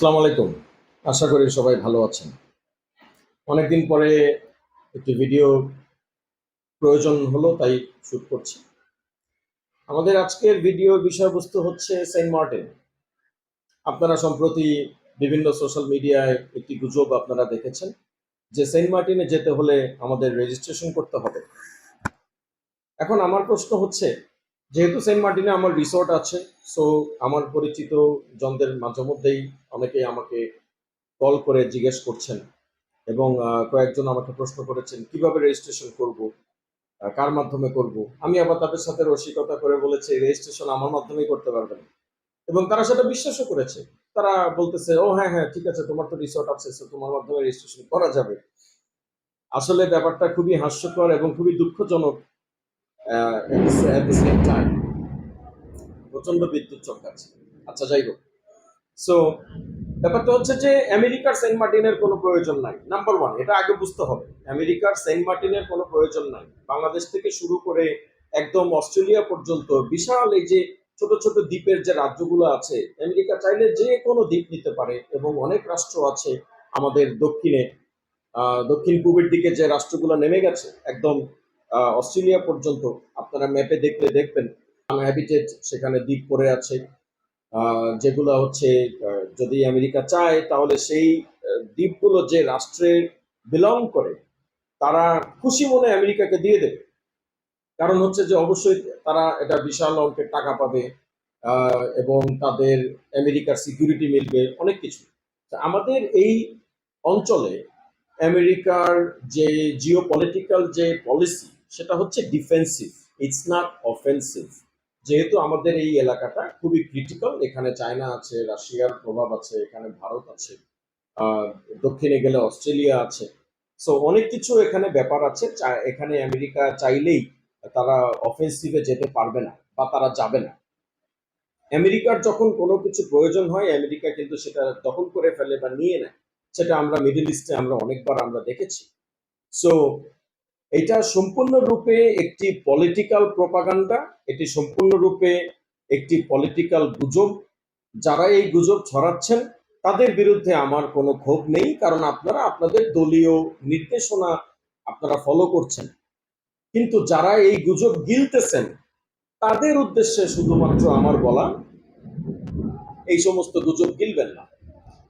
আসসালামু আলাইকুম। আশা করি সবাই ভালো আছেন। অনেকদিন পরে একটি ভিডিও প্রয়োজন হলো, তাই শুট করছি। আমাদের আজকের ভিডিও বিষয়বস্তু হচ্ছে সেন্ট মার্টিন। আপনারা সম্প্রতি বিভিন্ন সোশ্যাল মিডিয়ায় একটি গুজব আপনারা দেখেছেন যে সেন্ট মার্টিনে যেতে হলে আমাদের রেজিস্ট্রেশন করতে হবে। এখন আমার প্রশ্ন হচ্ছে যেহেতু সেন্ট মার্টিনে আমার রিসোর্ট আছে সো আমার পরিচিত জনদের মাঝে মধ্যেই অনেকেই আমাকে কল করে জিজ্ঞেস করছেন এবং কয়েকজন আমাকে প্রশ্ন করেছেন, কীভাবে রেজিস্ট্রেশন করব কার মাধ্যমে করব? আমি আবার তাদের সাথে রসিকতা করে বলেছি রেজিস্ট্রেশন আমার মাধ্যমেই করতে পারবেন। এবং তারা সেটা বিশ্বাসও করেছে। তারা বলতেছে, ও হ্যাঁ হ্যাঁ ঠিক আছে, তোমার তো রিসোর্ট আছে, so তোমার মাধ্যমে রেজিস্ট্রেশন করা যাবে। আসলে ব্যাপারটা খুবই হাস্যকর এবং খুবই দুঃখজনক অ্যাট দ্য সেম টাইম প্রচণ্ড বিদ্যুৎ চমকাচ্ছে। আচ্ছা যাই হোক। সো ব্যাপারটা হচ্ছে যে, আমেরিকার সেন্ট মার্টিনের কোনো প্রয়োজন নাই। নাম্বার ওয়ান এটা আগে বুঝতে হবে। আমেরিকার সেন্ট মার্টিনের কোনো প্রয়োজন নাই। বাংলাদেশ থেকে শুরু করে একদম অস্ট্রেলিয়া পর্যন্ত বিশাল এই যে ছোট ছোট দ্বীপের যে রাজ্যগুলো আছে, আমেরিকা চাইলে যে কোনো দ্বীপ নিতে পারে এবং অনেক রাষ্ট্র আছে আমাদের দক্ষিণে। দক্ষিণ পূবের দিকে যে রাষ্ট্রগুলো নেমে গেছে, একদম অস্ট্রেলিয়া পর্যন্ত আপনারা ম্যাপে দেখলে দেখবেন। হ্যাবিটেট সেখানে দ্বীপ পড়ে আছে। যেগুলো হচ্ছে যদি আমেরিকা চায়, তাহলে সেই দ্বীপগুলো যে রাষ্ট্রে বিলং করে, তারা খুশি মনে আমেরিকাকে দিয়ে দেবে। কারণ হচ্ছে যে অবশ্যই তারা এটা বিশাল অঙ্কের টাকা পাবে এবং তাদের আমেরিকার সিকিউরিটি মিলবে, অনেক কিছু। আমাদের এই অঞ্চলে আমেরিকার যে জিও পলিটিক্যাল যে পলিসি সেটা হচ্ছে ডিফেন্সিভ ইটস নট অফেন্সিভ যেহেতু আমাদের এই এলাকাটা খুবই ক্রিটিক্যাল এখানে চায়না আছে, রাশিয়ার প্রভাব আছে, এখানে ভারত আছে দক্ষিণে গেলে অস্ট্রেলিয়া আছে। সো অনেক কিছু এখানে ব্যাপার আছে এখানে আমেরিকা চাইলেই তারা অফেন্সিভে যেতে পারবে না বা তারা যাবে না। আমেরিকার যখন কোনো কিছু প্রয়োজন হয়, আমেরিকা কিন্তু সেটা দখল করে ফেলে বা নিয়ে নেয়, সেটা আমরা মিডল ইস্টে আমরা অনেকবার আমরা দেখেছি। সো এটা সম্পূর্ণরূপে একটি পলিটিক্যাল প্রপাগান্ডা এটি সম্পূর্ণরূপে একটি পলিটিক্যাল গুজব। যারা এই গুজব ছড়াচ্ছেন, তাদের বিরুদ্ধে আমার কোনো ক্ষোভ নেই, কারণ আপনারা আপনাদের দলীয় নির্দেশনা আপনারা ফলো করছেন। কিন্তু যারা এই গুজব গিলতেছেন, তাদের উদ্দেশ্যে শুধুমাত্র আমার বলা, এই সমস্ত গুজব গিলবেন না।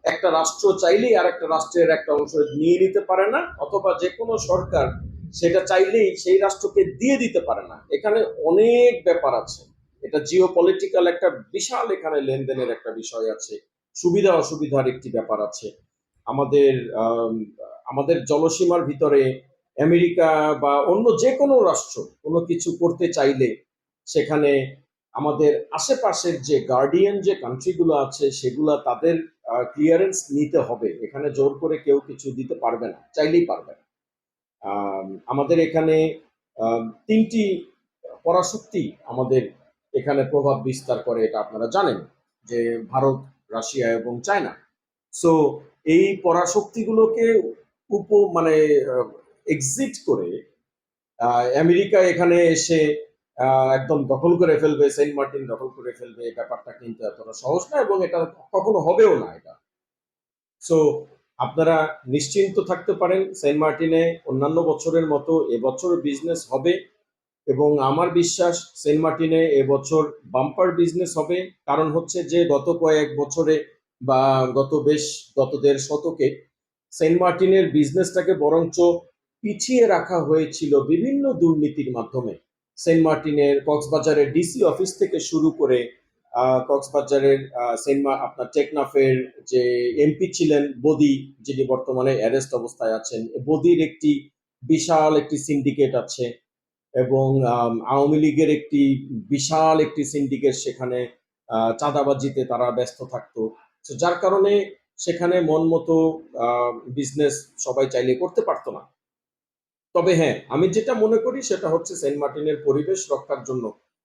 একটা রাষ্ট্র চাইলেই আর একটা রাষ্ট্রের একটা অংশ নিয়ে নিতে পারে না, অথবা যে কোনো সরকার সেটা চাইলেই সেই রাষ্ট্রকে দিয়ে দিতে পারে না। এখানে অনেক ব্যাপার আছে। এটা জিও পলিটিক্যাল একটা বিশাল এখানে লেনদেনের একটা বিষয় আছে। সুবিধা অসুবিধার একটি ব্যাপার আছে। আমাদের আমাদের জলসীমার ভিতরে আমেরিকা বা অন্য যে কোনো রাষ্ট্র কোনো কিছু করতে চাইলে সেখানে আমাদের আশেপাশের যে গার্ডিয়ান যে কান্ট্রিগুলো আছে সেগুলা তাদের ক্লিয়ারেন্স নিতে হবে। এখানে জোর করে কেউ কিছু দিতে পারবে না, চাইলেই পারবে না। আমাদের এখানে তিনটি পরাশক্তি আমাদের এখানে প্রভাব বিস্তার করে, এটা আপনারা জানেন যে ভারত, রাশিয়া এবং চায়না। সো এই পরাশক্তিগুলোকে উপ মানে এক্সিট করে আমেরিকা এখানে এসে একদম দখল করে ফেলবে, সেন্ট মার্টিন দখল করে ফেলবে ব্যাপারটা কিন্তু এতটা সহজ না এবং এটা কখনো হবেও না এটা। সো আপনারা নিশ্চিন্ত থাকতে পারেন সেন্ট মার্টিনে অন্যান্য বছরের মতো এবছর বিজনেস হবে এবং আমার বিশ্বাস সেন্ট মার্টিনে এবছর বাম্পার বিজনেস হবে। কারণ হচ্ছে যে গত কয়েক বছরে বা গত বেশ গত দেড় শতকে সেন্ট মার্টিনের বিজনেসটাকে বরঞ্চ পিছিয়ে রাখা হয়েছিল বিভিন্ন দুর্নীতির মাধ্যমে। সেন্ট মার্টিনের কক্সবাজারের ডিসি অফিস থেকে শুরু করে কক্সবাজারের সেন্ট আপনার টেকনাফের যে এমপি ছিলেন বদি, যিনি বর্তমানে অ্যারেস্ট অবস্থায় আছেন বদির একটি বিশাল একটি সিন্ডিকেট আছে এবং আওয়ামী লীগের একটি বিশাল একটি সিন্ডিকেট সেখানে চাঁদাবাজিতে তারা ব্যস্ত থাকতো। যার কারণে সেখানে মন মতো বিজনেস সবাই চাইলে করতে পারতো না। তবে হ্যাঁ আমি যেটা মনে করি সেটা হচ্ছে সেন্ট মার্টিনের পরিবেশ রক্ষার জন্য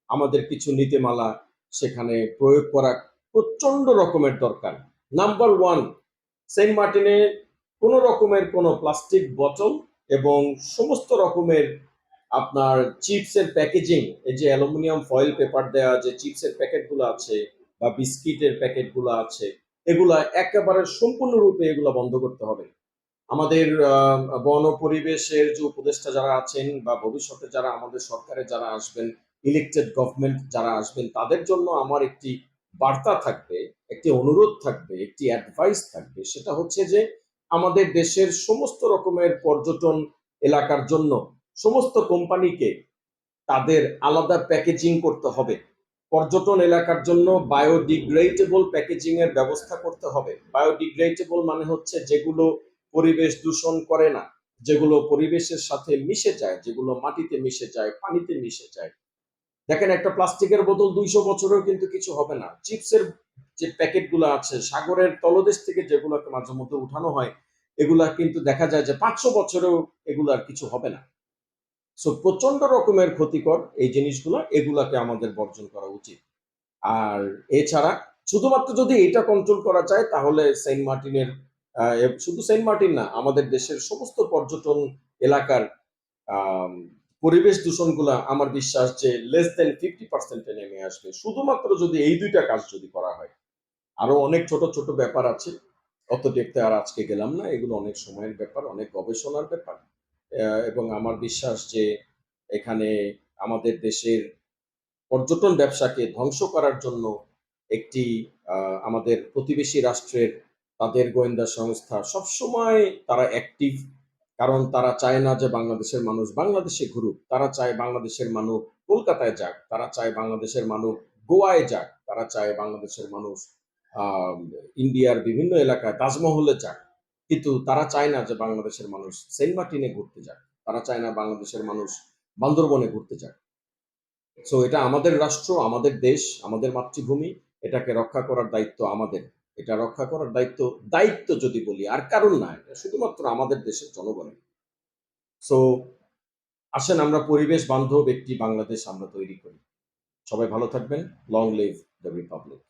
আমাদের কিছু নীতিমালা সেখানে প্রয়োগ করা প্রচণ্ড রকমের দরকার। নাম্বার ওয়ান সেন্ট মার্টিনে কোনো রকমের কোনো প্লাস্টিক বোতল এবং সমস্ত রকমের আপনার চিপসের প্যাকেজিং, এই যে অ্যালুমিনিয়াম ফয়েল পেপার দেওয়া যে চিপসের প্যাকেটগুলো আছে বা বিস্কিটের প্যাকেটগুলো আছে, এগুলা একেবারে সম্পূর্ণরূপে এগুলা বন্ধ করতে হবে। আমাদের বন পরিবেশের যে উপদেষ্টা যারা আছেন বা ভবিষ্যতে যারা আমাদের সরকারে যারা আসবেন ইলেকটেড গভর্নমেন্ট যারা আসবেন, তাদের জন্য আমার একটি বার্তা থাকবে, একটি অনুরোধ থাকবে, একটি অ্যাডভাইস থাকবে, সেটা হচ্ছে যে আমাদের দেশের সমস্ত রকমের পর্যটন এলাকার জন্য সমস্ত কোম্পানিকে তাদের আলাদা প্যাকেজিং করতে হবে। পর্যটন এলাকার জন্য বায়োডিগ্রেডেবল প্যাকেজিং এর ব্যবস্থা করতে হবে। বায়োডিগ্রেডেবল মানে হচ্ছে যেগুলো পরিবেশ দূষণ করে না, যেগুলো পরিবেশের সাথে মিশে যায়, যেগুলো মাটিতে মিশে যায়, পানিতে মিশে যায়। দেখেন একটা প্লাস্টিকের বোতল দুইশো বছরেও কিন্তু কিছু হবে না। চিপসের যে প্যাকেটগুলো আছে, সাগরের তলদেশ থেকে যেগুলোকে মাঝে মধ্যে উঠানো হয়, এগুলা কিন্তু দেখা যায় যে পাঁচশো বছরেও এগুলার কিছু হবে না। সো প্রচণ্ড রকমের ক্ষতিকর এই জিনিসগুলো, এগুলাকে আমাদের বর্জন করা উচিত। আর এছাড়া শুধুমাত্র যদি এটা কন্ট্রোল করা যায়, তাহলে সেন্ট মার্টিনের শুধু সেন্ট মার্টিন না, আমাদের দেশের সমস্ত পর্যটন এলাকার পরিবেশ দূষণগুলা আমার বিশ্বাস যে লেস দেন ফিফটি পার্সেন্টে নেমে আসবে। শুধুমাত্র যদি এই দুইটা কাজ যদি করা হয়। আরও অনেক ছোট ছোট ব্যাপার আছে। অত দেখতে আর আজকে গেলাম না। এগুলো অনেক সময়ের ব্যাপার, অনেক গবেষণার ব্যাপার। এবং আমার বিশ্বাস যে এখানে আমাদের দেশের পর্যটন ব্যবসাকে ধ্বংস করার জন্য একটি আমাদের প্রতিবেশী রাষ্ট্রের তাদের গোয়েন্দা সংস্থা সবসময় তারা অ্যাক্টিভ কারণ তারা চায় না যে বাংলাদেশের মানুষ বাংলাদেশে ঘুরুক, তারা চায় বাংলাদেশের মানুষ কলকাতায় যাক, তারা চায় বাংলাদেশের মানুষ গোয়ায় যাক, তারা চায় বাংলাদেশের মানুষ ইন্ডিয়ার বিভিন্ন এলাকায় তাজমহলে যাক। কিন্তু তারা চায় না যে বাংলাদেশের মানুষ সেন্ট মার্টিনে ঘুরতে যাক, তারা চায় না বাংলাদেশের মানুষ বান্দরবনে ঘুরতে যাক। সো এটা আমাদের রাষ্ট্র, আমাদের দেশ, আমাদের মাতৃভূমি, এটাকে রক্ষা করার দায়িত্ব আমাদের। এটা রক্ষা করার দায়িত্ব দায়িত্ব যদি বলি, আর কারণ না, এটা শুধুমাত্র আমাদের দেশের জনগণের। সো আসেন আমরা পরিবেশ বান্ধব একটি বাংলাদেশ আমরা তৈরি করি। সবাই ভালো থাকবেন। Long live the Republic